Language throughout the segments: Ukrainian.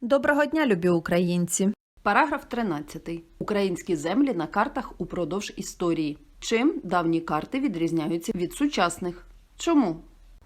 Доброго дня, любі українці! Параграф 13. Українські землі на картах упродовж історії. Чим давні карти відрізняються від сучасних? Чому?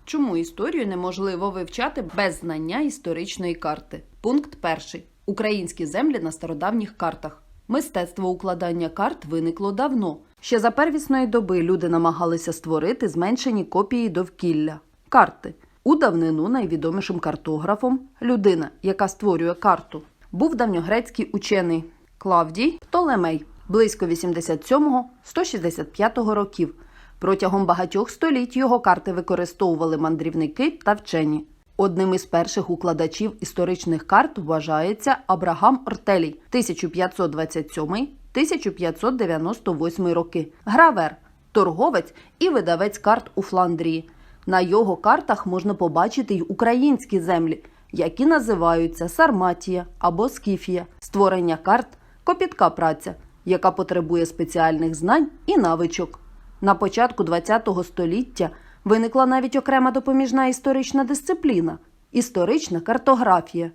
Чому історію неможливо вивчати без знання історичної карти? Пункт перший. Українські землі на стародавніх картах. Мистецтво укладання карт виникло давно. Ще за первісної доби люди намагалися створити зменшені копії довкілля карти. У давнину найвідомішим картографом людина, яка створює карту, був давньогрецький учений Клавдій Птолемей близько 87-165 років. Протягом багатьох століть його карти використовували мандрівники та вчені. Одним із перших укладачів історичних карт вважається Абрагам Ортелій 1527-1598 роки, гравер, торговець і видавець карт у Фландрії. На його картах можна побачити й українські землі, які називаються Сарматія або Скіфія. Створення карт копітка праця, яка потребує спеціальних знань і навичок. На початку ХХ століття виникла навіть окрема допоміжна історична дисципліна історична картографія.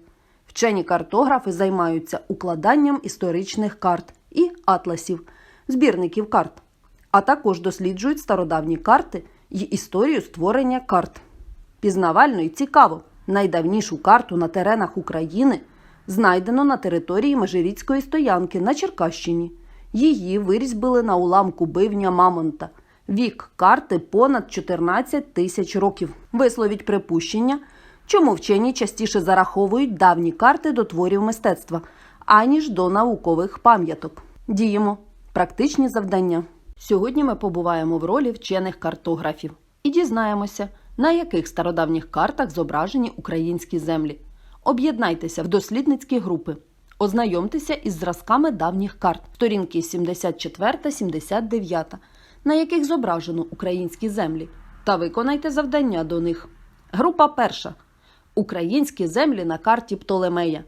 Вчені картографи займаються укладанням історичних карт і атласів, збірників карт, а також досліджують стародавні карти і історію створення карт. Пізнавально і цікаво, найдавнішу карту на теренах України знайдено на території Межиріцької стоянки на Черкащині. Її вирізбили на уламку бивня Мамонта. Вік карти понад 14 тисяч років. Висловіть припущення, чому вчені частіше зараховують давні карти до творів мистецтва, аніж до наукових пам'яток. Діємо. Практичні завдання. Сьогодні ми побуваємо в ролі вчених картографів і дізнаємося, на яких стародавніх картах зображені українські землі. Об'єднайтеся в дослідницькі групи. Ознайомтеся із зразками давніх карт, сторінки 74-79, на яких зображено українські землі, та виконайте завдання до них. Група перша. Українські землі на карті Птолемея.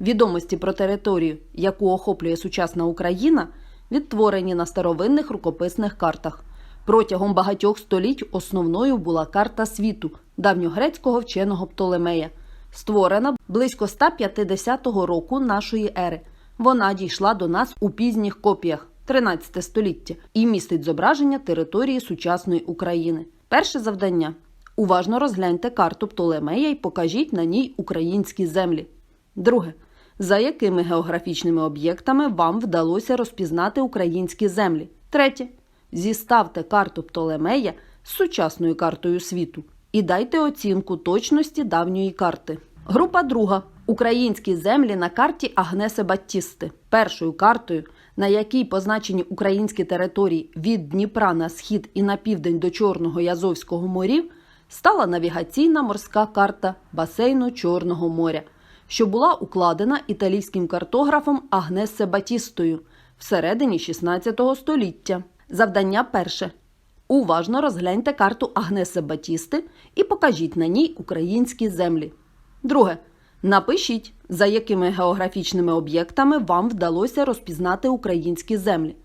Відомості про територію, яку охоплює сучасна Україна, відтворені на старовинних рукописних картах. Протягом багатьох століть основною була карта світу давньогрецького вченого Птолемея, створена близько 150 року нашої ери. Вона дійшла до нас у пізніх копіях 13 століття і містить зображення території сучасної України. Перше завдання. Уважно розгляньте карту Птолемея і покажіть на ній українські землі. Друге. За якими географічними об'єктами вам вдалося розпізнати українські землі? Третє. Зіставте карту Птолемея з сучасною картою світу і дайте оцінку точності давньої карти. Група друга. Українські землі на карті Агнеси Баттісти. Першою картою, на якій позначені українські території від Дніпра на схід і на південь до Чорного і Азовського морів, стала навігаційна морська карта басейну Чорного моря, що була укладена італійським картографом Агнесе Батістою всередині 16 століття. Завдання перше. Уважно розгляньте карту Агнеси Батісти і покажіть на ній українські землі. Друге. Напишіть, за якими географічними об'єктами вам вдалося розпізнати українські землі.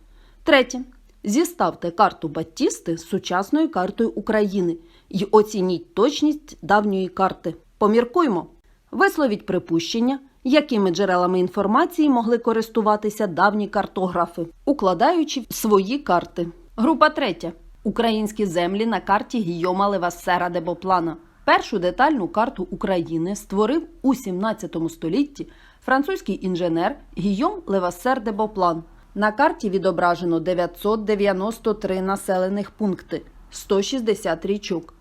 Третє. Зіставте карту Батісти з сучасною картою України і оцініть точність давньої карти. Поміркуймо. Висловіть припущення, якими джерелами інформації могли користуватися давні картографи, укладаючи свої карти. Група третя. Українські землі на карті Гійома Левасера де Боплана. Першу детальну карту України створив у 17 столітті французький інженер Гійом Левасер де Боплан. На карті відображено 993 населених пункти, 160 річок.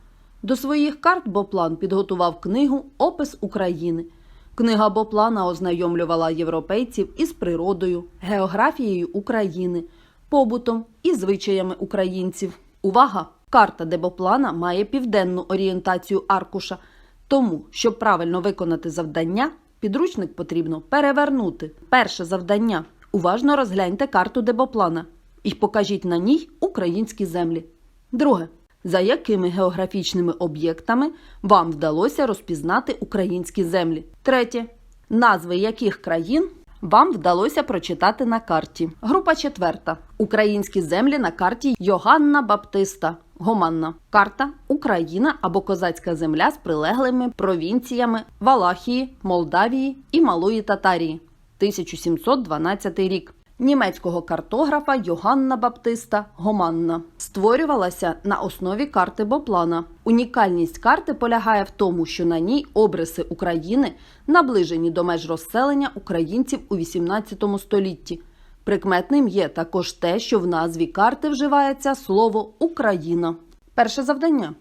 До своїх карт Боплан підготував книгу Опис України. Книга Боплана ознайомлювала європейців із природою, географією України, побутом і звичаями українців. Увага! Карта Дебоплана має південну орієнтацію аркуша, тому, щоб правильно виконати завдання, підручник потрібно перевернути. Перше завдання. Уважно розгляньте карту Дебоплана і покажіть на ній українські землі. Друге. За якими географічними об'єктами вам вдалося розпізнати українські землі? Третє. Назви яких країн вам вдалося прочитати на карті? Група четверта. Українські землі на карті Йоганна Баптиста. Гоманна. Карта Україна або козацька земля з прилеглими провінціями Валахії, Молдавії і Малої Татарії. 1712 рік. Німецького картографа Йоганна Баптиста Гоманна створювалася на основі карти Боплана. Унікальність карти полягає в тому, що на ній обриси України наближені до меж розселення українців у 18 столітті. Прикметним є також те, що в назві карти вживається слово Україна. Перше завдання.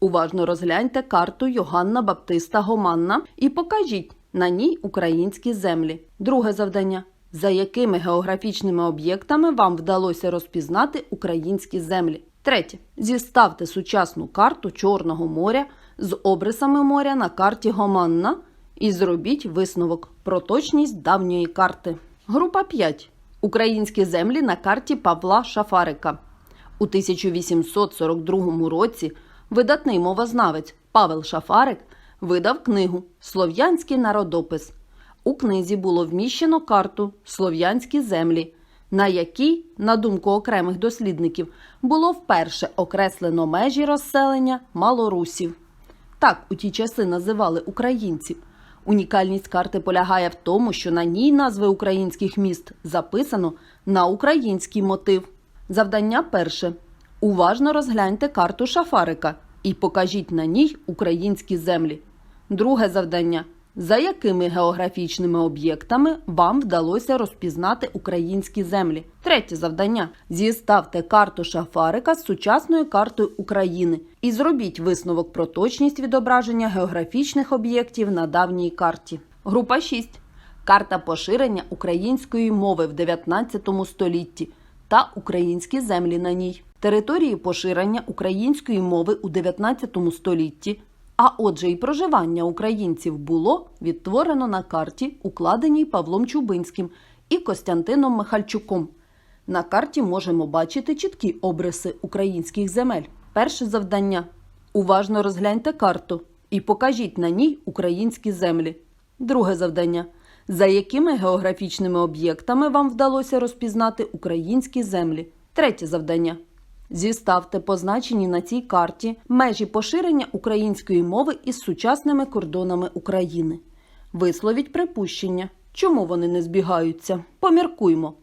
Уважно розгляньте карту Йоганна Баптиста Гоманна і покажіть на ній українські землі. Друге завдання. За якими географічними об'єктами вам вдалося розпізнати українські землі? Третє. Зіставте сучасну карту Чорного моря з обрисами моря на карті Гоманна і зробіть висновок про точність давньої карти. Група 5. Українські землі на карті Павла Шафарика. У 1842 році видатний мовознавець Павел Шафарик видав книгу Слов'янський народопис. У книзі було вміщено карту Слов'янські землі, на якій, на думку окремих дослідників, було вперше окреслено межі розселення малорусів. Так у ті часи називали українців. Унікальність карти полягає в тому, що на ній назви українських міст записано на український мотив. Завдання перше. Уважно розгляньте карту Шафарика і покажіть на ній українські землі. Друге завдання. За якими географічними об'єктами вам вдалося розпізнати українські землі? Третє завдання. Зіставте карту Шафарика з сучасною картою України і зробіть висновок про точність відображення географічних об'єктів на давній карті. Група 6. Карта поширення української мови в 19 столітті та українські землі на ній. Території поширення української мови у 19 столітті а отже, і проживання українців було відтворено на карті, укладеній Павлом Чубинським і Костянтином Михальчуком. На карті можемо бачити чіткі обриси українських земель. Перше завдання уважно розгляньте карту і покажіть на ній українські землі. Друге завдання за якими географічними об'єктами вам вдалося розпізнати українські землі. Третє завдання. Зіставте позначені на цій карті межі поширення української мови із сучасними кордонами України. Висловіть припущення, чому вони не збігаються. Поміркуймо.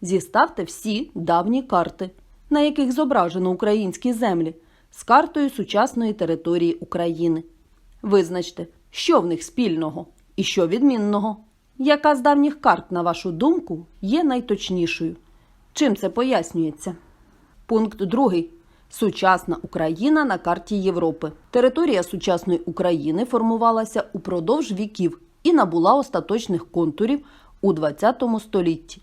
Зіставте всі давні карти, на яких зображено українські землі, з картою сучасної території України. Визначте, що в них спільного і що відмінного. Яка з давніх карт, на вашу думку, є найточнішою? Чим це пояснюється? Пункт 2. Сучасна Україна на карті Європи. Територія сучасної України формувалася упродовж віків і набула остаточних контурів у ХХ столітті.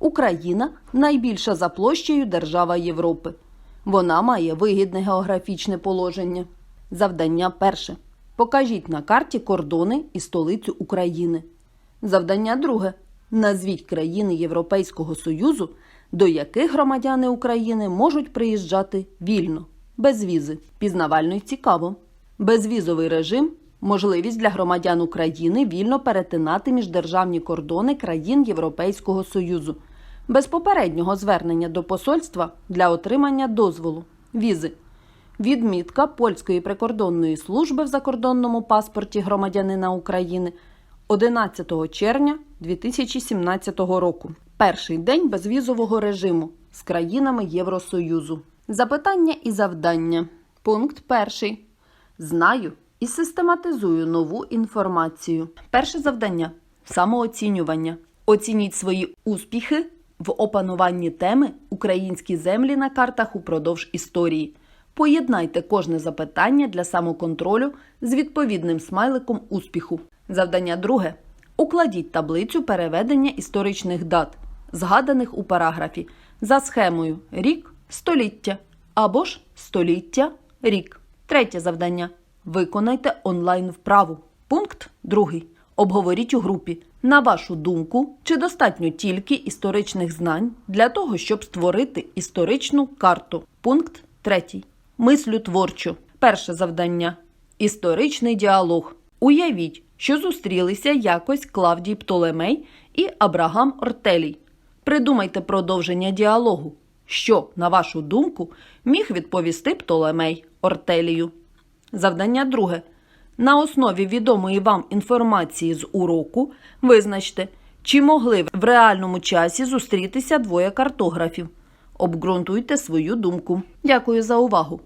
Україна найбільша за площею держава Європи. Вона має вигідне географічне положення. Завдання перше. Покажіть на карті кордони і столицю України. Завдання друге. Назвіть країни Європейського Союзу, до яких громадяни України можуть приїжджати вільно, без візи. Пізнавально й цікаво. Безвізовий режим можливість для громадян України вільно перетинати міждержавні кордони країн Європейського Союзу, без попереднього звернення до посольства для отримання дозволу, візи. Відмітка польської прикордонної служби в закордонному паспорті громадянина України 11 червня 2017 року. Перший день безвізового режиму з країнами Євросоюзу. Запитання і завдання. Пункт перший. Знаю і систематизую нову інформацію. Перше завдання самооцінювання. Оцініть свої успіхи в опануванні теми Українські землі на картах упродовж історії. Поєднайте кожне запитання для самоконтролю з відповідним смайликом успіху. Завдання друге. Укладіть таблицю переведення історичних дат, згаданих у параграфі, за схемою рік століття або ж століття рік. Третє завдання. Виконайте онлайн вправу. Пункт другий. Обговоріть у групі. На вашу думку, чи достатньо тільки історичних знань для того, щоб створити історичну карту. Пункт третій. Мислю творчо. Перше завдання. Історичний діалог. Уявіть, що зустрілися якось Клавдій Птолемей і Абрагам Ортелій. Придумайте продовження діалогу. Що, на вашу думку, міг відповісти Птолемей Ортелію. Завдання друге. На основі відомої вам інформації з уроку визначте, чи могли в реальному часі зустрітися двоє картографів. Обґрунтуйте свою думку. Дякую за увагу.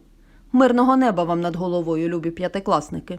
Мирного неба вам над головою, любі п'ятикласники.